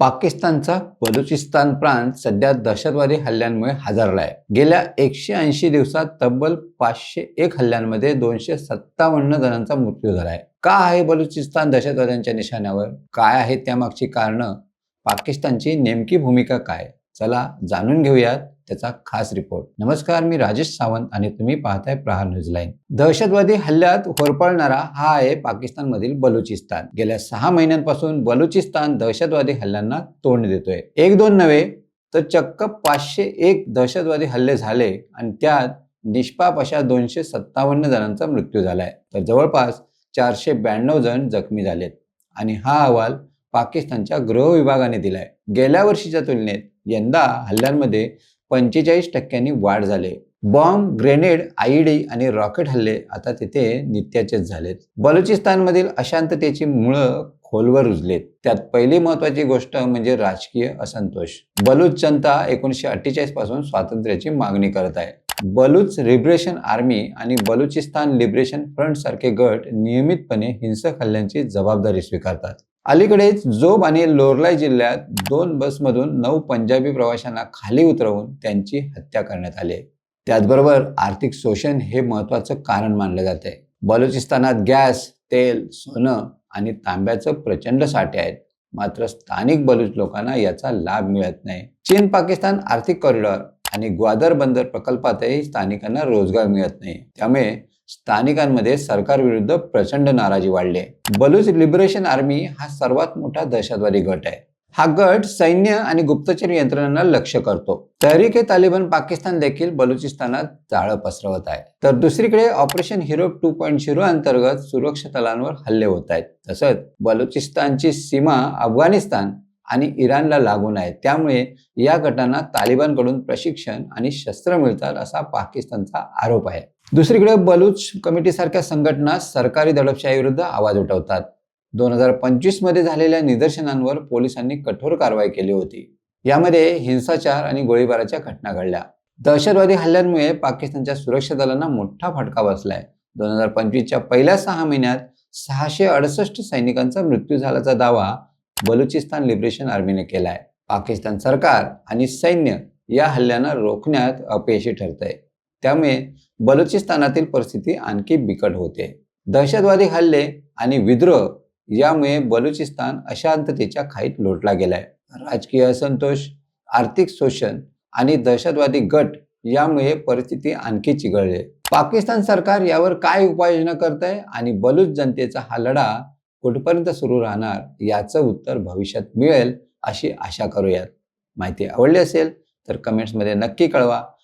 पाकिस्तानचा बलुचिस्तान प्रांत सध्या दहशतवादी हल्ल्यांमुळे हादरलाय. गेल्या एकशे ऐंशी दिवसात तब्बल पाचशे एक हल्ल्यांमध्ये दोनशे सत्तावन्न जणांचा मृत्यू झाला आहे का आहे बलुचिस्तान दहशतवाद्यांच्या निशाण्यावर? काय आहेत त्यामागची कारणं? पाकिस्तानची नेमकी भूमिका काय? चला जाणून घेऊयात. त्याचा खास रिपोर्ट नमस्कार मी राजेश सावंत आणि तुम्ही पाहताय प्रहार न्यूज लाईन. दहशतवादी हल्ल्यात होरपळणारा हा आहे पाकिस्तानमधील बलुचिस्तान. गेल्या सहा महिन्यांपासून बलुचिस्तान दहशतवादी हल्ल्यांना तोंड देतोय. एक दोन नव्हे तर चक्क पाचशे एक दहशतवादी हल्ले झाले आणि त्यात निष्पाप अशा दोनशे सत्तावन्न जणांचा मृत्यू झालाय. तर जवळपास चारशे ब्याण्णव जण जखमी झालेत. आणि हा अहवाल पाकिस्तानच्या गृह विभागाने दिलाय. गेल्या वर्षीच्या तुलनेत यंदा हल्ल्यांमध्ये पंचेचाळीस टक्क्यांनी वाढ झाली. बॉम्ब ग्रेनेड आयडी आणि रॉकेट हल्ले आता तिथे नित्याचेच झालेत. बलुचिस्तानमधील अशांततेची मुळं खोलवर रुजलेत. त्यात पहिली महत्वाची गोष्ट म्हणजे राजकीय असंतोष. बलूच जनता एकोणीसशे अठ्ठेचाळीसपासून स्वातंत्र्याची मागणी करत आहे. बलूच लिबरेशन आर्मी आणि बलुचिस्तान लिबरेशन फ्रंट सारखे गट नियमितपणे हिंसक हल्ल्यांची जबाबदारी स्वीकारतात. अलीकडेच जोब आणि लोरलाई जिल्ह्यात दोन बसमधून नऊ पंजाबी प्रवाशांना खाली उतरवून त्यांची हत्या करण्यात आली. त्याचबरोबर आर्थिक शोषण हे महत्वाचं कारण मानलं जात. आहे बलुचिस्तानात गॅस तेल सोनं आणि तांब्याचं प्रचंड साठे आहेत. मात्र स्थानिक बलूच लोकांना याचा लाभ मिळत नाही. चीन पाकिस्तान आर्थिक कॉरिडॉर आणि ग्वादर बंदर प्रकल्पातही स्थानिकांना रोजगार मिळत नाही. त्यामुळे स्थानिकांमध्ये सरकारविरुद्ध प्रचंड नाराजी वाढली. आहे बलूच लिबरेशन आर्मी हा सर्वात मोठा दहशतवादी गट आहे. हा गट सैन्य आणि गुप्तचर यंत्रणांना लक्ष करतो. तहरीके तालिबान पाकिस्तान देखील बलुचिस्तानात जाळं पसरवत आहे. तर दुसरीकडे operation hero two point zero अंतर्गत सुरक्षा दलांवर हल्ले होत आहेत. तसंच बलुचिस्तानची सीमा अफगाणिस्तान आणि इराणला लागून आहे. त्यामुळे या गटांना तालिबानकडून प्रशिक्षण आणि शस्त्र मिळतात असा पाकिस्तानचा आरोप आहे. दुसरीकडे बलूच कमिटीसारख्या संघटना सरकारी दडपशाहीविरुद्ध आवाज उठवतात. दोन हजार पंचवीसमध्ये झालेल्या निदर्शनांवर पोलिसांनी कठोर कारवाई केली होती. यामध्ये हिंसाचार आणि गोळीबाराच्या घटना घडल्या. दहशतवादी हल्ल्यांमुळे पाकिस्तानच्या सुरक्षा दलांना मोठा फटका बसलाय. दोन हजार पंचवीसच्या पहिल्या सहा महिन्यात सहाशे अडसष्ट सैनिकांचा मृत्यू झाल्याचा दावा बलुचिस्तान लिबरेशन आर्मीने केलाय. पाकिस्तान सरकार आणि सैन्य या हल्ल्यांना रोखण्यात अपयशी ठरतंय. त्यामुळे बलुचिस्तानातील परिस्थिती आणखी बिकट होते. दहशतवादी हल्ले आणि विद्रोह यामुळे बलुचिस्तान अशांततेच्या खाईत लोटला गेलाय. राजकीय असंतोष आर्थिक शोषण आणि दहशतवादी गट यामुळे परिस्थिती आणखी चिघळली. पाकिस्तान सरकार यावर काय उपाययोजना करत आहे आणि बलूच जनतेचा हा लढा कुठपर्यंत सुरू राहणार याचं उत्तर भविष्यात मिळेल अशी आशा करूयात. माहिती आवडली असेल तर कमेंट्समध्ये नक्की कळवा.